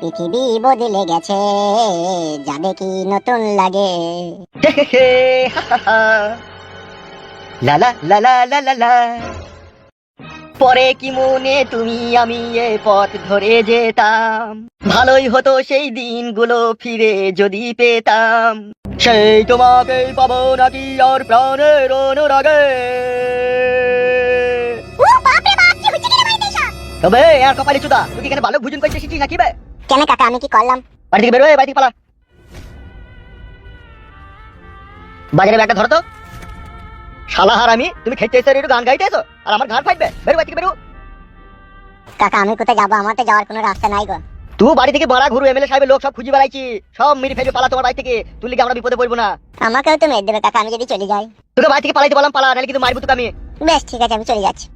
পৃথিবী বদলে গেছে, যাবে কি নতুন লাগে। পরে কি মনে তুমি আমি এ পথ ধরে যেতাম? ভালোই হতো সেই দিনগুলো ফিরে যদি পেতাম। সেই তোমাকে পাবো নাকি আর প্রাণের অনুরাগে? তবে আর কপালে চুদা। তুই এখানে ভালো ভুজন করতে এসেছিস নাকি বে? কেন কাকা আমি কি করলাম? বাড়ি থেকে বাড়ি থেকে পালা। বাজারে ব্যাগটা ধরো তো। শালা হার আমি তুমি খেতে এসে একটু গান গাইতে এসো আর আমার ঘাড় ফাটবে। বেরো বাড়ি থেকে বেরো। কাকা আমি কোথায় যাব? আমার তো যাওয়ার কোনো রাস্তা নাই গো। তুই বাড়ি থেকে বাড়া ঘুরু এমএলএ সাহেবের লোক সব খুঁজে বেড়াইছি। সব মেরে ফেলে পালা তোমার বাড়ি থেকে। তুই লিখে আমরা বিপদে পড়ব না। আমাকেও তো মেরে দেবে কাকা আমি যদি চলে যাই। তোকে বাড়ি থেকে পালাইতে বললাম পালা নাহলে কিন্তু মারবো তোকে আমি। বেশ ঠিক আছে আমি চলে যাচ্ছি।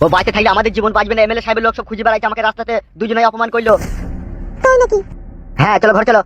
ও বাইতে থাকলে আমাদের জীবন বাঁচবে না এমএলএ সাহেবের লোক সব খুঁজে বেড়াইছে আমাকে রাস্তাতে দুজনেই অপমান করল। তাই নাকি? হ্যাঁ চলো ঘর চলো।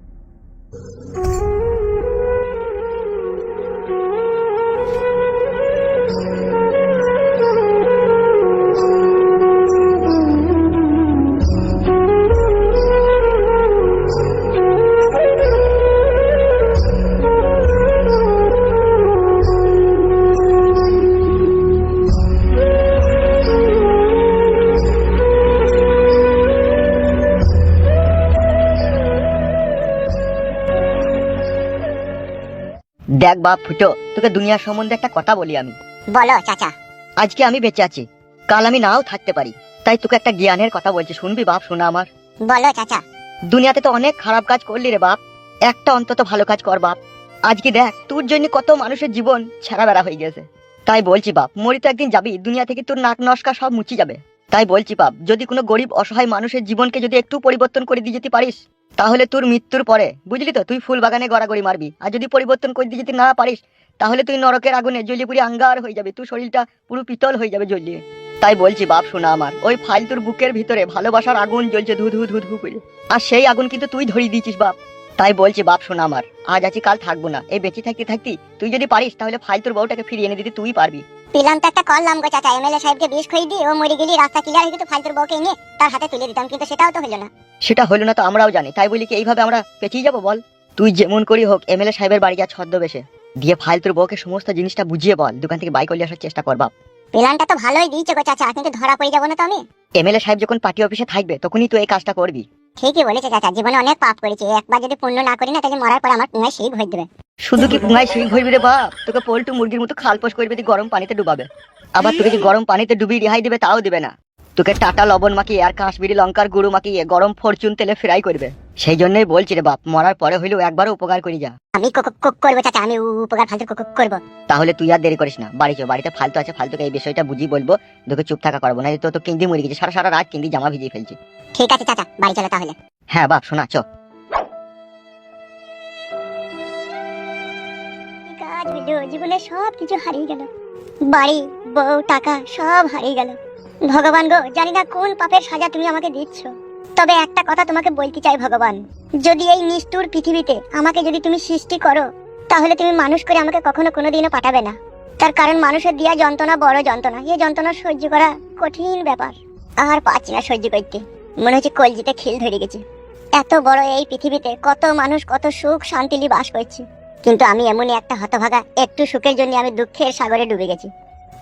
দেখ বাপ ফুটো তোকে দুনিয়ার সম্বন্ধে একটা কথা বলি আমি। বলো চাচা। আজকে আমি বেঁচে আছি কাল আমি নাও থাকতে পারি তাই তোকে একটা জ্ঞানের কথা বলছি শুনবি বাপ শোনা আমার। বলো চাচা। দুনিয়াতে তো অনেক খারাপ কাজ করলি রে বাপ একটা অন্তত ভালো কাজ কর বাপ। আজকে দেখ তোর জন্য কত মানুষের জীবন ছেঁড়া বেড়া হয়ে গেছে। তাই বলছি বাপ মরি তো একদিন যাবি দুনিয়া থেকে তোর নাক নস্কা সব মুচি যাবে। তাই বলছি বাপ যদি কোনো গরিব অসহায় মানুষের জীবনকে যদি একটু পরিবর্তন করে দিয়ে যেতে পারিস তাহলে তোর মৃত্যুর পরে, বুঝলি তো, তুই ফুল বাগানে গড়াগড়ি মারবি। আর যদি পরিবর্তন করে যদি যেতে না পারিস, তাহলে তুই নরকের আগুনে জ্বলিয়ে পুরি আঙ্গার হয়ে যাবে। তুই শরীরটা পুরো পিতল হয়ে যাবে জ্বলিয়ে তাই বলছি, বাপ শোনা আমার, ওই ফালতুর বুকের ভিতরে ভালোবাসার আগুন জ্বলছে ধু ধু ধু ধু করে। আর সেই আগুন কিন্তু তুই ধরিয়ে দিয়েছিস, বাপ। তাই বলছি বাপ শোনা আমার আজ আছি কাল থাকব না। এই বেঁচে থাকতে থাকতি তুই যদি পারিস তাহলে ফালতুর বউটাকে ফিরিয়ে এনে দিতে তুই পারবি। পিলাম তো একটা করলাম গো চাচা এমএলএ সাহেবকে বিষ খাই দিয়ে ও মরে গেলি রাস্তা ক্লিয়ার হয়ে গেছে ফালতুর বউকে এনে তার হাতে তুলে দিতাম কিন্তু সেটাও তো হলো না। সেটা হলো না তো আমরাও জানি তাই বলি কি এইভাবে আমরা পেঁচিয়ে যাব বল? তুই যেমন করি হোক এমএলএ সাহেবের বাড়ি যা ছদ্মবেশে। দিয়ে ফালতুর বউকে সমস্ত জিনিসটা বুঝিয়ে বল দোকান থেকে বাইক করে আসার চেষ্টা কর বাপ। প্ল্যানটা তো ভালোই দিয়েছে গো চাচা কিন্তু ধরা পড়ে যাব না তো আমি। এমএলএ সাহেব যখন পার্টি অফিসে থাকবে তখনই তুই এই কাজটা করবি। ঠিকই বলেছে চাচা, জীবনে অনেক পাপ করেছি। একবার যদি পুণ্য না করি না, তাহলে মরার পর আমার পুঙ্গায় সেই ভয় দেবে। শুধু কি পুঙ্গায় সেই ভয় রে বাপ? তোকে পোল্টু মুরগির মতো খালপোষ করবে গরম পানিতে ডুবাবে। আবার তোকে যদি গরম পানিতে ডুবিয়ে রেহাই দেবে, তাও দেবে না। তোকে টাটা লবণ মাখিয়ে আর কাশ্মীরি লঙ্কার গুঁড়ো মাখিয়ে গরম ফরচুন তেলে ফ্রাই করবে। সেই জন্যই বলছি রে বাপ মরার পরে হইলেও একবার উপকার করি যা। আমি করব চাচা আমি উপকার ফালতু করব। তাহলে তুই আর দেরি করিস না বাড়ি চো বাড়িতে ফালতু আছে ফালতুকে এই বিষয়টা বুঝিয়ে বলব তোকে চুপ থাকা করব না তো তো কিন্দি মরে গেছে সারা সারা রাত কিন্দি জামা ভিজিয়ে ফেলছি। ঠিক আছে চাচা বাড়ি চলো তাহলে। হ্যাঁ বাপ শোনা চ। জীবনে সব কিছু হারিয়ে গেল। বাড়ি বউ টাকা সব হারিয়ে গেল। ভগবান গো, জানি না কোন পাপের সাজা তুমি আমাকে দিচ্ছ। তবে একটা কথা তোমাকে বলতে চাই ভগবান। যদি এই নিষ্ঠুর পৃথিবীতে আমাকে যদি তুমি সৃষ্টি করো, তাহলে তুমি মানুষ করে আমাকে কখনো কোনোদিনও পাঠাবে না। তার কারণ মানুষের দিয়া যন্ত্রণা বড় যন্ত্রণা। এই যন্ত্রণা সহ্য করা কঠিন ব্যাপার। আর পাচ্ছি না সহ্য করতে। মনে হচ্ছে কলজিতে খিল ধরে গেছে। এত বড় এই পৃথিবীতে কত মানুষ কত সুখ শান্তিলি বাস করছে। কিন্তু আমি এমনই একটা হতভাগা, একটু সুখের জন্য আমি দুঃখের সাগরে ডুবে গেছি।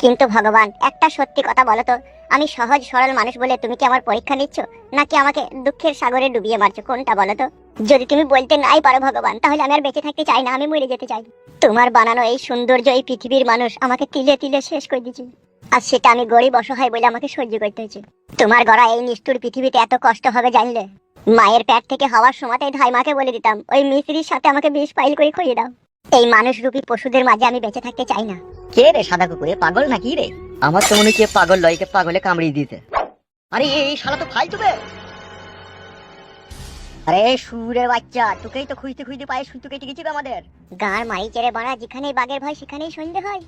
কিন্তু ভগবান, একটা সত্যি কথা বলো তো। আমি সহজ, সরল মানুষ বলে তুমি কি আমার পরীক্ষা নিচ্ছ? নাকি আমাকে দুঃখের সাগরে ডুবিয়ে মারছো? কোনটা বলো তো? যদি তুমি বলতে নাই পারো ভগবান, তাহলে আমি আর বেঁচে থাকতে চাই না, আমি মরে যেতে চাই। তোমার বানানো এই সৌন্দর্য, এই পৃথিবীর মানুষ আমাকে তিলে তিলে শেষ করে দিচ্ছে আর সেটা আমি গরিব, অসহায় বলে আমাকে সহ্য করতে হয়েছে। তোমার গড়া এই নিষ্ঠুর পৃথিবীতে এত কষ্ট হবে জানলে? মায়ের প্যাট থেকে হওয়ার সময়তেই ধাই মাকে বলে দিতাম, ওই মিস্ত্রির সাথে আমাকে বিষ ফাইল করে খুঁজে দাও। এই মানুষ রূপী পশুদের মাঝে আমি বেঁচে থাকতে চাই না। কে রে সাদা কুকুরে? পাগল নাকি রে? আমার তো মনে হচ্ছে পাগল লয়কে পাগলে কামড়িয়ে দিতে আরে এই শালা তো ফালতু বে। আরে সুরের বাচ্চা তোকেই তো খুঁজতে খুঁজতে পায়ে সুতো কেটে গেছি আমাদের। গাঁর মারি চেড়ে বাড়া যেখানেই বাঘের ভয় সেখানেই সন্ধে হয়।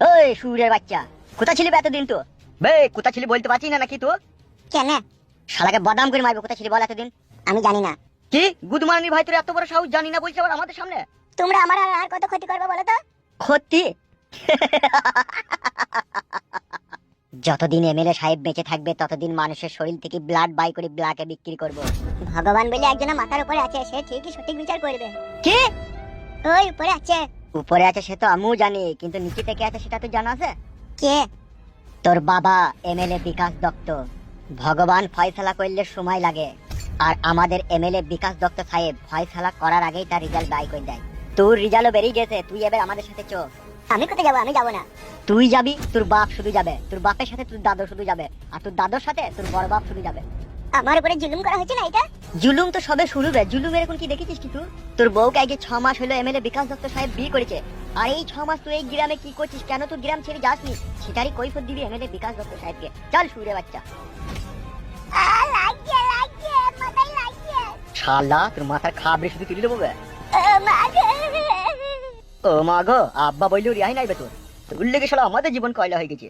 ওই সুরের বাচ্চা কোথা ছিলি বে এতদিন তো? বে কোথা ছিলি বলতে পারছি না নাকি তো কেন? শালাকে বাদাম করে মারবে কোথা ছিলি বল এতদিন? আমি জানি না। কি? গুদমারানি ভাই তোর এত বড় সাহস? জানি না বলছে আবার আমাদের সামনে? তোমরা আমার আর কত ক্ষতি করবে বলো তো? ক্ষতি? যতদিন এমএলএ সাহেব বেঁচে থাকবে ততদিন মানুষের শরীর থেকে ব্লাড বাই করে ব্লাকে বিক্রি করব। ভগবান বলে একজনের মাথার উপরে আছে সে ঠিকই সঠিক বিচার করবে। কে? ওই উপরে আছে। উপরে আছে সে তো আমিও জানি কিন্তু নিচে থেকে আছে সেটা তো জানা আছে? কে? তোর বাবা এমএলএ বিকাশ দত্ত। ভগবান ফয়সালা করলে সময় লাগে। আর আমাদের এমএলএ বিকাশ দত্ত সাহেব ফয়সালা করার আগেই তার রেজাল্ট বাই করে দেয়। তোর রেজাল্টও বেরিয়ে গেছে তুই এবার আমাদের সাথে চো আমি কোথায় যাব? আমি যাব না। তুই যাবি তোর বাপ শুধু যাবে। তোর বাপের সাথে তোর দাদু শুধু যাবে। আর তোর দাদুর সাথে তোর বড় বাপ শুধু যাবে। আমার উপরে জুলুম করা হচ্ছে না এটা? জুলুম তো সবে শুরু রে। জুলুম এরকম কি দেখেছিস কি তুই? তোর বউকে আগে ছ মাস হলো এমএলএ বিকাশ দত্ত সাহেব বিয়ে করেছে। আর এই ছ মাস তুই এই গ্রামে কি করছিস? কেন তুই গ্রাম ছেড়ে যাসনি? সেটারই কৈফত দিবি এমএলএ বিকাশ দত্ত সাহেবকে। চল সুরে বাচ্চা। শালা তোর মাথার খাবরে শুধু তুলে দেবো ও মা গো, আব্বা বললেও রিহাই নাই বে তোর লেগে শালা আমাদের জীবন কয়লা হয়ে গেছে।